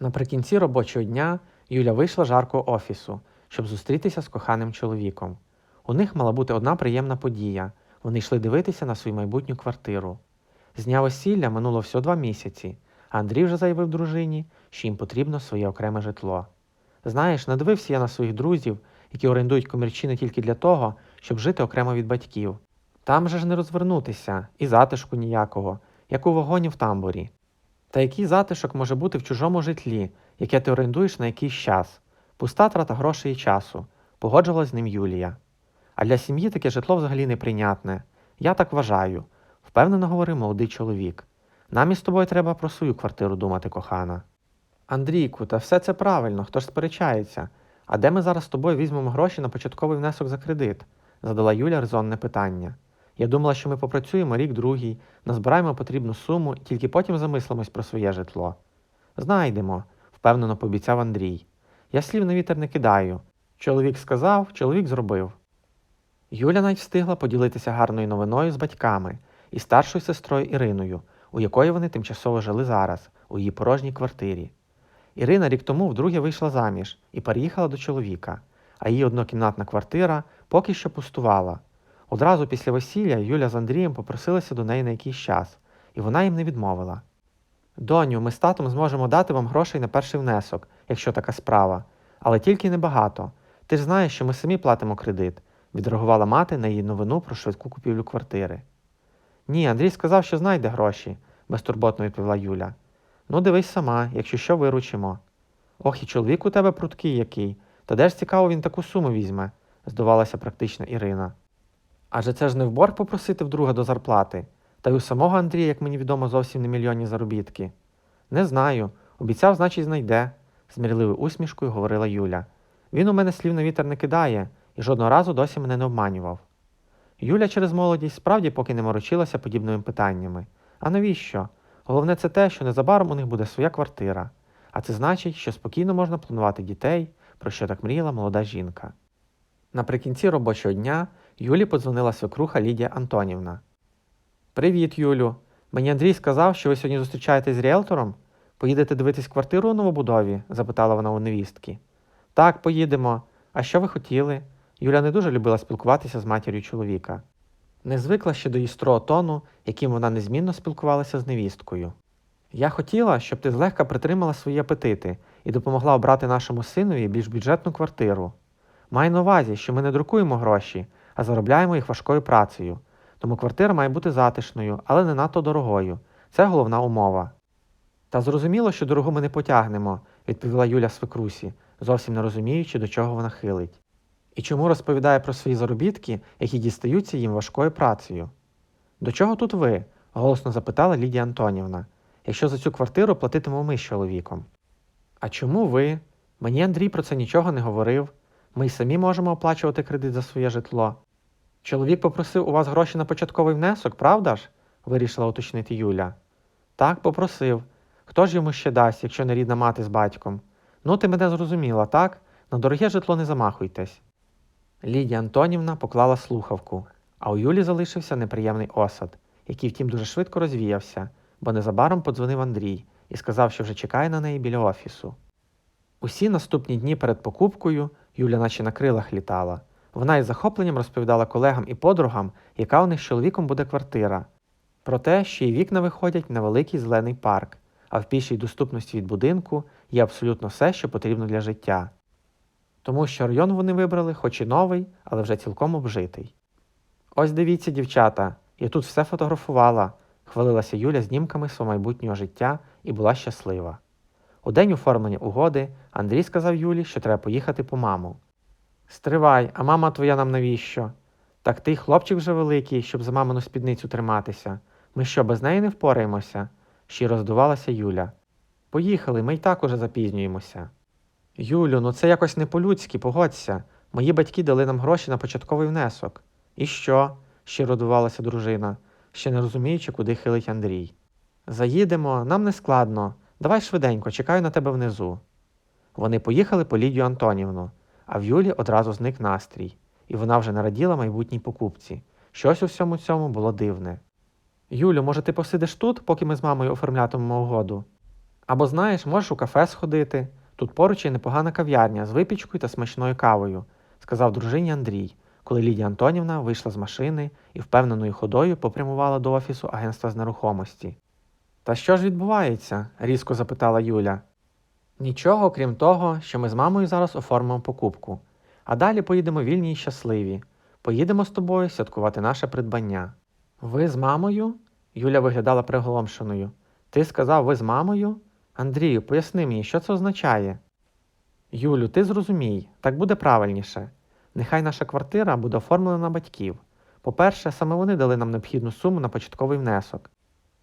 Наприкінці робочого дня Юля вийшла з жаркого офісу, щоб зустрітися з коханим чоловіком. У них мала бути одна приємна подія. Вони йшли дивитися на свою майбутню квартиру. З дня весілля минуло всього два місяці, а Андрій вже заявив дружині, що їм потрібно своє окреме житло. Знаєш, надивився я на своїх друзів, які орендують комірчини тільки для того, щоб жити окремо від батьків. Там же ж не розвернутися, і затишку ніякого, як у вагоні в тамбурі. Та який затишок може бути в чужому житлі, яке ти орендуєш на якийсь час? Пуста трата грошей і часу, погоджувалась з ним Юлія. А для сім'ї таке житло взагалі неприйнятне. Я так вважаю, впевнено говорив молодий чоловік. Нам із тобою треба про свою квартиру думати, кохана. Андрійку, та все це правильно, хто ж сперечається. А де ми зараз з тобою візьмемо гроші на початковий внесок за кредит? задала Юля резонне питання. Я думала, що ми попрацюємо рік другий, назбираємо потрібну суму і тільки потім замислимось про своє житло. Знайдемо, впевнено пообіцяв Андрій. Я слів на вітер не кидаю. Чоловік сказав, чоловік зробив. Юля навіть встигла поділитися гарною новиною з батьками і старшою сестрою Іриною, у якої вони тимчасово жили зараз, у її порожній квартирі. Ірина рік тому вдруге вийшла заміж і переїхала до чоловіка, а її однокімнатна квартира поки що пустувала. Одразу після весілля Юля з Андрієм попросилися до неї на якийсь час, і вона їм не відмовила. Доню, ми з татом зможемо дати вам грошей на перший внесок, якщо така справа, але тільки небагато. Ти ж знаєш, що ми самі платимо кредит, відреагувала мати на її новину про швидку купівлю квартири. Ні, Андрій сказав, що знайде гроші, безтурботно відповіла Юля. Ну, дивись сама, якщо що виручимо. Ох, і чоловік у тебе пруткий який. Та де ж цікаво він таку суму візьме, здавалася практична Ірина. Адже це ж не в борг попросити вдруга до зарплати, та й у самого Андрія, як мені відомо, зовсім не мільйонні заробітки. Не знаю, обіцяв, значить, знайде, змірливою усмішкою говорила Юля. Він у мене слів на вітер не кидає і жодного разу досі мене не обманював. Юля через молодість справді поки не морочилася подібними питаннями. А навіщо? Головне це те, що незабаром у них буде своя квартира, а це значить, що спокійно можна планувати дітей, про що так мріяла молода жінка. Наприкінці робочого дня Юлі подзвонила свекруха Лідія Антонівна. Привіт, Юлю. Мені Андрій сказав, що ви сьогодні зустрічаєтесь з ріелтором? Поїдете дивитись квартиру у новобудові? запитала вона у невістки. Так, поїдемо. А що ви хотіли? Юля не дуже любила спілкуватися з матір'ю чоловіка. Не звикла ще до її тону, яким вона незмінно спілкувалася з невісткою. Я хотіла, щоб ти злегка притримала свої апетити і допомогла обрати нашому синові більш бюджетну квартиру. Маю на увазі, що ми не друкуємо гроші, а заробляємо їх важкою працею. Тому квартира має бути затишною, але не надто дорогою. Це головна умова. Та зрозуміло, що дорогу ми не потягнемо, відповіла Юля свекрусі, зовсім не розуміючи, до чого вона хилить. І чому розповідає про свої заробітки, які дістаються їм важкою працею. До чого тут ви? голосно запитала Лідія Антонівна, якщо за цю квартиру платитимемо ми з чоловіком. А чому ви? Мені Андрій про це нічого не говорив. Ми й самі можемо оплачувати кредит за своє житло. Чоловік попросив у вас гроші на початковий внесок, правда ж? вирішила уточнити Юля. Так, попросив. Хто ж йому ще дасть, якщо не рідна мати з батьком? Ну, ти мене зрозуміла, так? На дороге житло не замахуйтесь. Лідія Антонівна поклала слухавку, а у Юлі залишився неприємний осад, який, втім, дуже швидко розвіявся, бо незабаром подзвонив Андрій і сказав, що вже чекає на неї біля офісу. Усі наступні дні перед покупкою Юля наче на крилах літала. Вона із захопленням розповідала колегам і подругам, яка у них з чоловіком буде квартира. Про те, що її вікна виходять на великий зелений парк, а в пішій доступності від будинку є абсолютно все, що потрібно для життя. Тому що район вони вибрали, хоч і новий, але вже цілком обжитий. Ось дивіться, дівчата, я тут все фотографувала, хвалилася Юля знімками свого майбутнього життя і була щаслива. У день оформлення угоди Андрій сказав Юлі, що треба поїхати по маму. Стривай, а мама твоя нам навіщо? Так ти хлопчик вже великий, щоб за мамину спідницю триматися. Ми що, без неї не впораємося? щиро здувалася Юля. Поїхали, ми й так уже запізнюємося. Юлю, ну це якось не по-людськи, погодься. Мої батьки дали нам гроші на початковий внесок. І що? щиро дувалася дружина, ще не розуміючи, куди хилить Андрій. Заїдемо, нам не складно. Давай швиденько, чекаю на тебе внизу. Вони поїхали по Лідію Антонівну, а в Юлі одразу зник настрій, і вона вже не раділа майбутній покупці. Щось у всьому цьому було дивне. Юлю, може, ти посидиш тут, поки ми з мамою оформлятимемо угоду? Або знаєш, можеш у кафе сходити. Тут поруч є непогана кав'ярня з випічкою та смачною кавою, сказав дружині Андрій, коли Лідія Антонівна вийшла з машини і впевненою ходою попрямувала до офісу агентства з нерухомості. Та що ж відбувається? різко запитала Юля. Нічого, крім того, що ми з мамою зараз оформимо покупку. А далі поїдемо вільні й щасливі. Поїдемо з тобою святкувати наше придбання. Ви з мамою? Юля виглядала приголомшеною. Ти сказав, ви з мамою? Андрію, поясни мені, що це означає? Юлю, ти зрозумій, так буде правильніше. Нехай наша квартира буде оформлена на батьків. По-перше, саме вони дали нам необхідну суму на початковий внесок.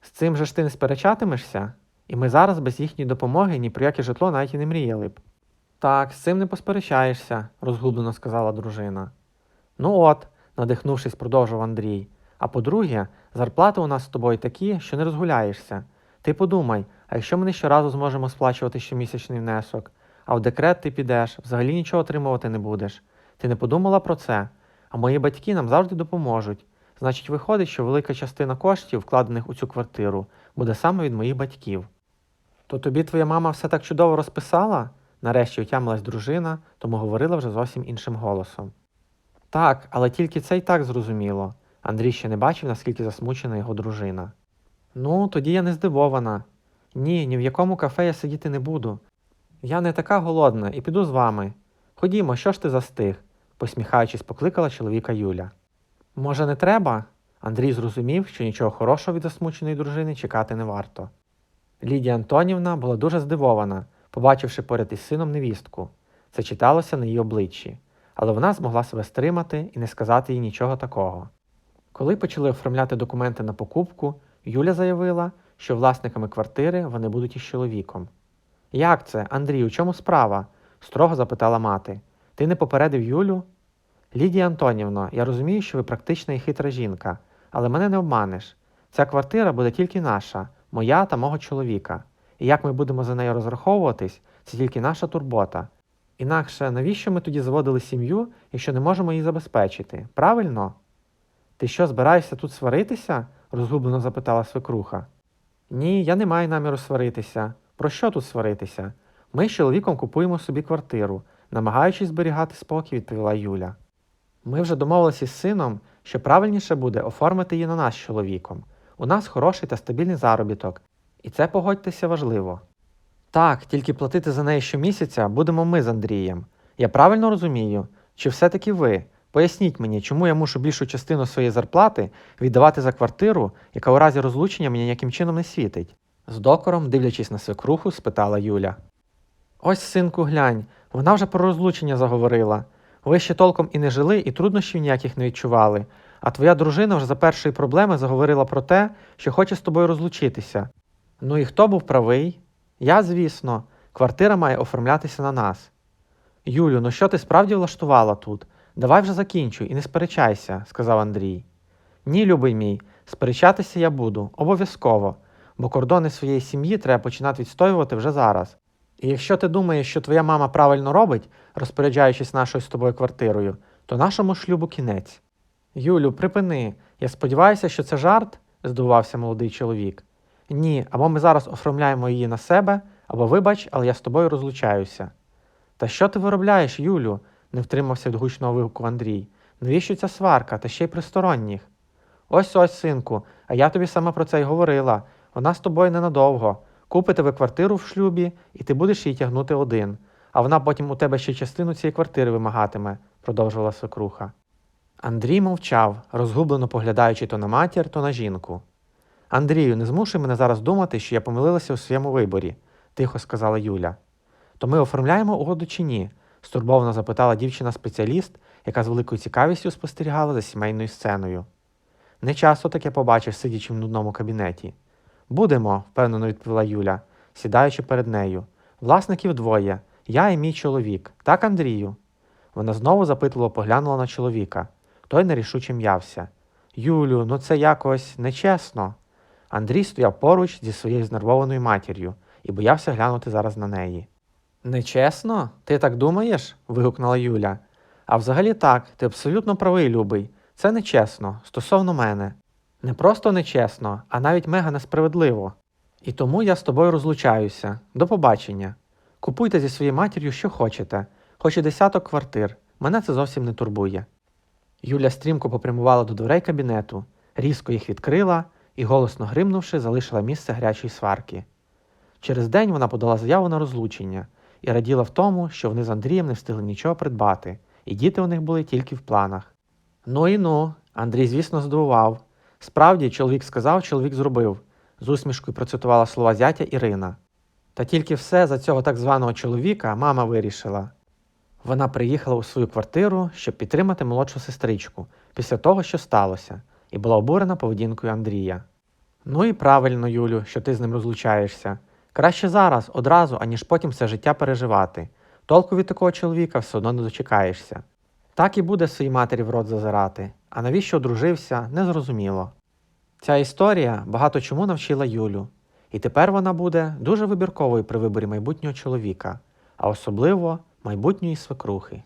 З цим же ж ти не сперечатимешся, і ми зараз без їхньої допомоги ні про яке житло навіть і не мріяли б. Так, з цим не посперечаєшся, розгублено сказала дружина. Ну от, надихнувшись, продовжив Андрій. А по-друге, зарплати у нас з тобою такі, що не розгуляєшся. Ти подумай, а якщо ми не щоразу зможемо сплачувати щомісячний внесок, а в декрет ти підеш, взагалі нічого отримувати не будеш. Ти не подумала про це? А мої батьки нам завжди допоможуть. Значить, виходить, що велика частина коштів, вкладених у цю квартиру, буде саме від моїх батьків. То тобі твоя мама все так чудово розписала? Нарешті отямилась дружина, тому говорила вже зовсім іншим голосом. Так, але тільки це й так зрозуміло. Андрій ще не бачив, наскільки засмучена його дружина. Ну, тоді я не здивована. Ні, ні в якому кафе я сидіти не буду. Я не така голодна і піду з вами. Ходімо, що ж ти застиг? посміхаючись, покликала чоловіка Юля. Може, не треба? Андрій зрозумів, що нічого хорошого від засмученої дружини чекати не варто. Лідія Антонівна була дуже здивована, побачивши поряд із сином невістку. Це читалося на її обличчі, але вона змогла себе стримати і не сказати їй нічого такого. Коли почали оформляти документи на покупку, Юля заявила, що власниками квартири вони будуть із чоловіком. Як це, Андрій, у чому справа? строго запитала мати. Ти не попередив Юлю? Лідія Антонівно, я розумію, що ви практична і хитра жінка, але мене не обманеш. Ця квартира буде тільки наша, моя та мого чоловіка. І як ми будемо за нею розраховуватись, це тільки наша турбота. Інакше навіщо ми тоді заводили сім'ю, якщо не можемо її забезпечити? Правильно? Ти що, збираєшся тут сваритися? розгублено запитала свекруха. Ні, я не маю наміру сваритися. Про що тут сваритися? Ми з чоловіком купуємо собі квартиру, намагаючись зберігати спокій, відповіла Юля. Ми вже домовилися з сином, що правильніше буде оформити її на нас з чоловіком. У нас хороший та стабільний заробіток, і це погодьтеся важливо. Так, тільки платити за неї щомісяця будемо ми з Андрієм. Я правильно розумію? Чи все-таки ви? Поясніть мені, чому я мушу більшу частину своєї зарплати віддавати за квартиру, яка у разі розлучення мені ніяким чином не світить? З докором, дивлячись на свекруху, спитала Юля. Ось, синку, глянь, вона вже про розлучення заговорила. Ви ще толком і не жили, і труднощів ніяких не відчували. А твоя дружина вже за першої проблеми заговорила про те, що хоче з тобою розлучитися. Ну і хто був правий? Я, звісно, квартира має оформлятися на нас. Юлю, ну що ти справді влаштувала тут? Давай вже закінчуй і не сперечайся, сказав Андрій. Ні, любий мій, сперечатися я буду, обов'язково, бо кордони своєї сім'ї треба починати відстоювати вже зараз. І якщо ти думаєш, що твоя мама правильно робить, розпоряджаючись нашою з тобою квартирою, то нашому шлюбу кінець. Юлю, припини. Я сподіваюся, що це жарт, здивувався молодий чоловік. Ні, або ми зараз оформляємо її на себе, або вибач, але я з тобою розлучаюся. Та що ти виробляєш, Юлю? не втримався від гучного вигуку Андрій. Навіщо ця сварка, та ще й присторонніх? Ось ось, синку, а я тобі саме про це й говорила. Вона з тобою ненадовго. Купите ви квартиру в шлюбі, і ти будеш її тягнути один, а вона потім у тебе ще частину цієї квартири вимагатиме, продовжувала свекруха. Андрій мовчав, розгублено поглядаючи то на матір, то на жінку. Андрію, не змушуй мене зараз думати, що я помилилася у своєму виборі, тихо сказала Юля. То ми оформляємо угоду чи ні? стурбовано запитала дівчина-спеціаліст, яка з великою цікавістю спостерігала за сімейною сценою. Не часто таке побачиш, сидячи в нудному кабінеті. Будемо, впевнено відповіла Юля, сідаючи перед нею. Власників двоє я і мій чоловік. Так, Андрію? Вона знову запитливо поглянула на чоловіка. Той нерішуче м'явся. Юлю, ну це якось нечесно. Андрій стояв поруч зі своєю знервованою матір'ю і боявся глянути зараз на неї. Нечесно? Ти так думаєш? вигукнула Юля. А взагалі так, ти абсолютно правий, любий. Це нечесно, стосовно мене. Не просто нечесно, а навіть мега несправедливо. І тому я з тобою розлучаюся. До побачення. Купуйте зі своєю матір'ю, що хочете, хоч і десяток квартир. Мене це зовсім не турбує. Юля стрімко попрямувала до дверей кабінету, різко їх відкрила і, голосно гримнувши, залишила місце гарячої сварки. Через день вона подала заяву на розлучення і раділа в тому, що вони з Андрієм не встигли нічого придбати, і діти у них були тільки в планах. Ну і ну, Андрій, звісно, здивував. Справді, чоловік сказав, чоловік зробив, з усмішкою процитувала слова зятя Ірина. Та тільки все за цього так званого чоловіка мама вирішила. Вона приїхала у свою квартиру, щоб підтримати молодшу сестричку після того, що сталося, і була обурена поведінкою Андрія. Ну і правильно, Юлю, що ти з ним розлучаєшся. Краще зараз, одразу, аніж потім все життя переживати. Толку від такого чоловіка все одно не дочекаєшся. Так і буде своїй матері в рот зазирати, а навіщо одружився, незрозуміло. Ця історія багато чому навчила Юлю, і тепер вона буде дуже вибірковою при виборі майбутнього чоловіка, а особливо майбутньої свекрухи.